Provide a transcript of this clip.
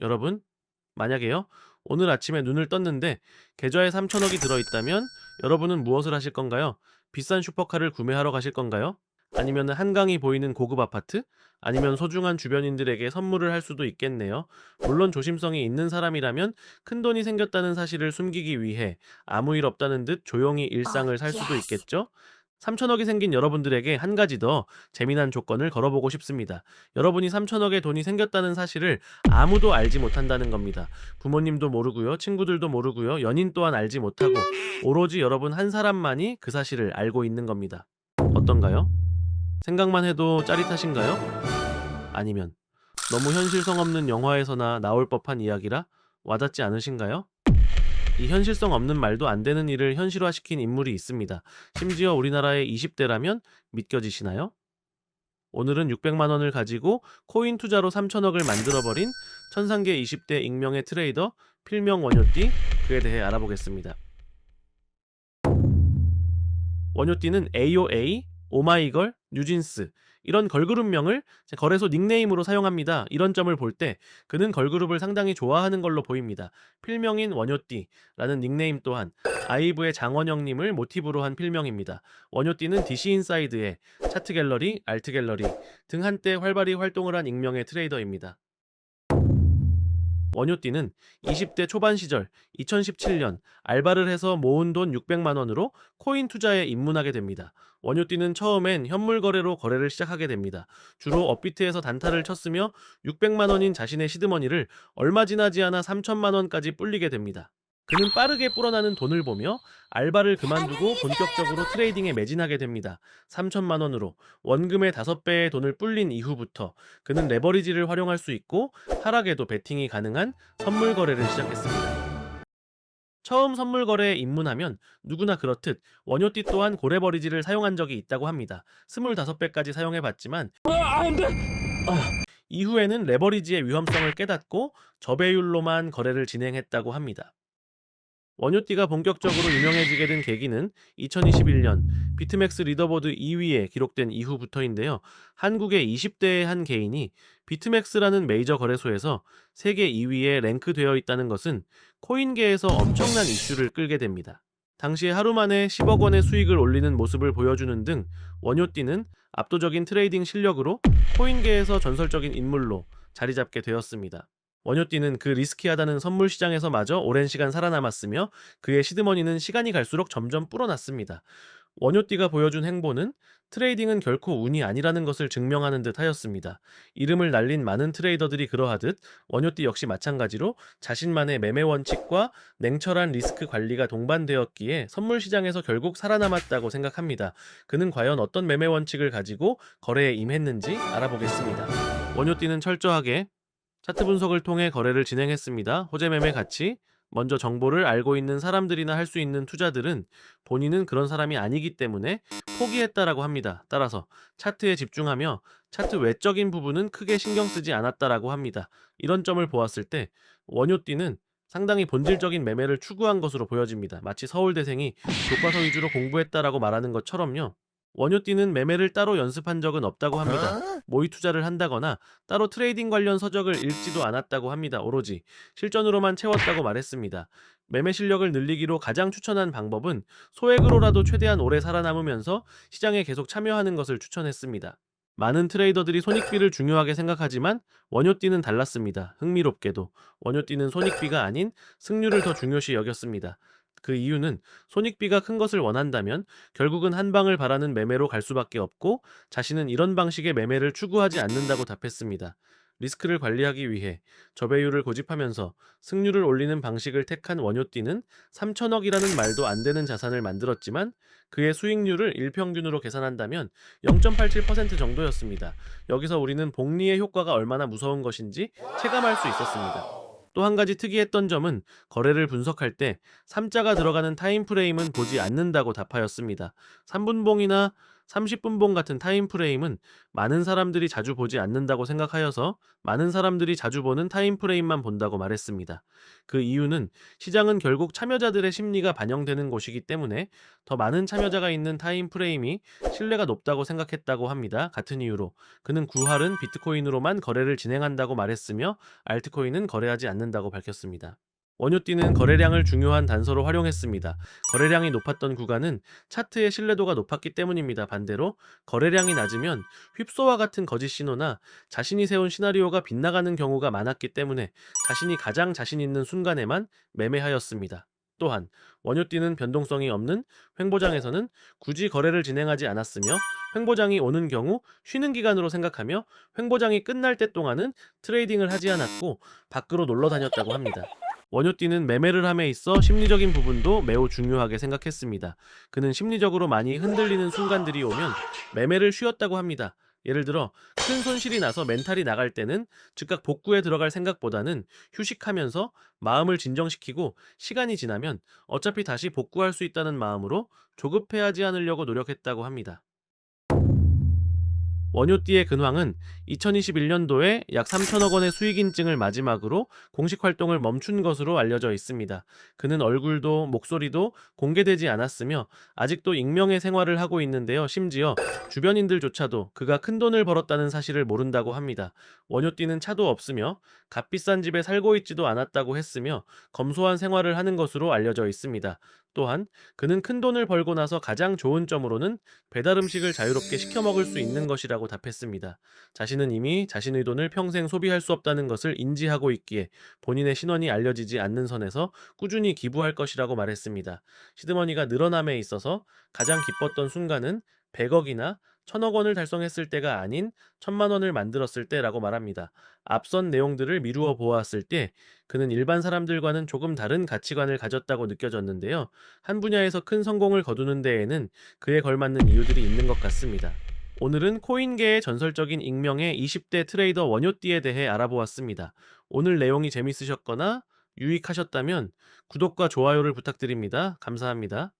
여러분, 만약에요. 오늘 아침에 눈을 떴는데 계좌에 3천억이 들어있다면 여러분은 무엇을 하실 건가요? 비싼 슈퍼카를 구매하러 가실 건가요? 아니면 한강이 보이는 고급 아파트? 아니면 소중한 주변인들에게 선물을 할 수도 있겠네요. 물론 조심성이 있는 사람이라면 큰 돈이 생겼다는 사실을 숨기기 위해 아무 일 없다는 듯 조용히 일상을 살 수도 있겠죠? 3천억이 생긴 여러분들에게 한 가지 더 재미난 조건을 걸어보고 싶습니다. 여러분이 3천억의 돈이 생겼다는 사실을 아무도 알지 못한다는 겁니다. 부모님도 모르고요, 친구들도 모르고요, 연인 또한 알지 못하고 오로지 여러분 한 사람만이 그 사실을 알고 있는 겁니다. 어떤가요? 생각만 해도 짜릿하신가요? 아니면 너무 현실성 없는 영화에서나 나올 법한 이야기라 와닿지 않으신가요? 이 현실성 없는 말도 안 되는 일을 현실화시킨 인물이 있습니다. 심지어 우리나라의 20대라면 믿겨지시나요? 오늘은 600만 원을 가지고 코인 투자로 3천억을 만들어버린 천상계 20대 익명의 트레이더 필명 원효띠 그에 대해 알아보겠습니다. 원효띠는 AOA, 오마이걸, 뉴진스 이런 걸그룹명을 거래소 닉네임으로 사용합니다. 이런 점을 볼 때 그는 걸그룹을 상당히 좋아하는 걸로 보입니다. 필명인 원효띠라는 닉네임 또한 아이브의 장원영님을 모티브로 한 필명입니다. 원효띠는 DC 인사이드의 차트 갤러리, 알트 갤러리 등 한때 활발히 활동을 한 익명의 트레이더입니다. 원효띠는 20대 초반 시절 2017년 알바를 해서 모은 돈 600만 원으로 코인 투자에 입문하게 됩니다. 원효띠는 처음엔 현물 거래로 거래를 시작하게 됩니다. 주로 업비트에서 단타를 쳤으며 600만 원인 자신의 시드머니를 얼마 지나지 않아 3천만 원까지 불리게 됩니다. 그는 빠르게 불어나는 돈을 보며 알바를 그만두고 본격적으로 트레이딩에 매진하게 됩니다. 3천만 원으로 원금의 5배의 돈을 불린 이후부터 그는 레버리지를 활용할 수 있고 하락에도 베팅이 가능한 선물 거래를 시작했습니다. 처음 선물 거래에 입문하면 누구나 그렇듯 원효띠 또한 고래버리지를 사용한 적이 있다고 합니다. 25배까지 사용해봤지만 이후에는 레버리지의 위험성을 깨닫고 저배율로만 거래를 진행했다고 합니다. 원효띠가 본격적으로 유명해지게 된 계기는 2021년 비트맥스 리더보드 2위에 기록된 이후부터인데요. 한국의 20대의 한 개인이 비트맥스라는 메이저 거래소에서 세계 2위에 랭크되어 있다는 것은 코인계에서 엄청난 이슈를 끌게 됩니다. 당시에 하루 만에 10억 원의 수익을 올리는 모습을 보여주는 등 원효띠는 압도적인 트레이딩 실력으로 코인계에서 전설적인 인물로 자리 잡게 되었습니다. 원효띠는 그 리스키하다는 선물 시장에서 마저 오랜 시간 살아남았으며 그의 시드머니는 시간이 갈수록 점점 불어났습니다. 원효띠가 보여준 행보는 트레이딩은 결코 운이 아니라는 것을 증명하는 듯 하였습니다. 이름을 날린 많은 트레이더들이 그러하듯 원효띠 역시 마찬가지로 자신만의 매매 원칙과 냉철한 리스크 관리가 동반되었기에 선물 시장에서 결국 살아남았다고 생각합니다. 그는 과연 어떤 매매 원칙을 가지고 거래에 임했는지 알아보겠습니다. 원효띠는 철저하게 차트 분석을 통해 거래를 진행했습니다. 호재 매매 가치 먼저 정보를 알고 있는 사람들이나 할 수 있는 투자들은 본인은 그런 사람이 아니기 때문에 포기했다라고 합니다. 따라서 차트에 집중하며 차트 외적인 부분은 크게 신경 쓰지 않았다라고 합니다. 이런 점을 보았을 때 원효띠는 상당히 본질적인 매매를 추구한 것으로 보여집니다. 마치 서울대생이 교과서 위주로 공부했다라고 말하는 것처럼요. 원효띠는 매매를 따로 연습한 적은 없다고 합니다. 모의 투자를 한다거나 따로 트레이딩 관련 서적을 읽지도 않았다고 합니다. 오로지 실전으로만 채웠다고 말했습니다. 매매 실력을 늘리기로 가장 추천한 방법은 소액으로라도 최대한 오래 살아남으면서 시장에 계속 참여하는 것을 추천했습니다. 많은 트레이더들이 손익비를 중요하게 생각하지만 원효띠는 달랐습니다. 흥미롭게도 원효띠는 손익비가 아닌 승률을 더 중요시 여겼습니다. 그 이유는 손익비가 큰 것을 원한다면 결국은 한 방을 바라는 매매로 갈 수밖에 없고 자신은 이런 방식의 매매를 추구하지 않는다고 답했습니다. 리스크를 관리하기 위해 저배율을 고집하면서 승률을 올리는 방식을 택한 원효띠는 3천억이라는 말도 안 되는 자산을 만들었지만 그의 수익률을 일평균으로 계산한다면 0.87% 정도였습니다. 여기서 우리는 복리의 효과가 얼마나 무서운 것인지 체감할 수 있었습니다. 또 한 가지 특이했던 점은 거래를 분석할 때 3자가 들어가는 타임프레임은 보지 않는다고 답하였습니다. 3분봉이나 30분봉 같은 타임프레임은 많은 사람들이 자주 보지 않는다고 생각하여서 많은 사람들이 자주 보는 타임프레임만 본다고 말했습니다. 그 이유는 시장은 결국 참여자들의 심리가 반영되는 곳이기 때문에 더 많은 참여자가 있는 타임프레임이 신뢰가 높다고 생각했다고 합니다. 같은 이유로 그는 구할은 비트코인으로만 거래를 진행한다고 말했으며 알트코인은 거래하지 않는다고 밝혔습니다. 원유띠는 거래량을 중요한 단서로 활용했습니다. 거래량이 높았던 구간은 차트의 신뢰도가 높았기 때문입니다. 반대로 거래량이 낮으면 휩소와 같은 거짓 신호나 자신이 세운 시나리오가 빗나가는 경우가 많았기 때문에 자신이 가장 자신 있는 순간에만 매매하였습니다. 또한 원유띠는 변동성이 없는 횡보장에서는 굳이 거래를 진행하지 않았으며 횡보장이 오는 경우 쉬는 기간으로 생각하며 횡보장이 끝날 때 동안은 트레이딩을 하지 않았고 밖으로 놀러 다녔다고 합니다. 원효띠는 매매를 함에 있어 심리적인 부분도 매우 중요하게 생각했습니다. 그는 심리적으로 많이 흔들리는 순간들이 오면 매매를 쉬었다고 합니다. 예를 들어 큰 손실이 나서 멘탈이 나갈 때는 즉각 복구에 들어갈 생각보다는 휴식하면서 마음을 진정시키고 시간이 지나면 어차피 다시 복구할 수 있다는 마음으로 조급해하지 않으려고 노력했다고 합니다. 원효띠의 근황은 2021년도에 약 3천억 원의 수익 인증을 마지막으로 공식 활동을 멈춘 것으로 알려져 있습니다. 그는 얼굴도 목소리도 공개되지 않았으며 아직도 익명의 생활을 하고 있는데요. 심지어 주변인들조차도 그가 큰 돈을 벌었다는 사실을 모른다고 합니다. 원효띠는 차도 없으며 값비싼 집에 살고 있지도 않았다고 했으며 검소한 생활을 하는 것으로 알려져 있습니다. 또한 그는 큰 돈을 벌고 나서 가장 좋은 점으로는 배달 음식을 자유롭게 시켜 먹을 수 있는 것이라고 답했습니다. 자신은 이미 자신의 돈을 평생 소비할 수 없다는 것을 인지하고 있기에 본인의 신원이 알려지지 않는 선에서 꾸준히 기부할 것이라고 말했습니다. 시드머니가 늘어남에 있어서 가장 기뻤던 순간은 100억이나 천억 원을 달성했을 때가 아닌 천만 원을 만들었을 때라고 말합니다. 앞선 내용들을 미루어 보았을 때 그는 일반 사람들과는 조금 다른 가치관을 가졌다고 느껴졌는데요. 한 분야에서 큰 성공을 거두는 데에는 그에 걸맞는 이유들이 있는 것 같습니다. 오늘은 코인계의 전설적인 익명의 20대 트레이더 원효띠에 대해 알아보았습니다. 오늘 내용이 재밌으셨거나 유익하셨다면 구독과 좋아요를 부탁드립니다. 감사합니다.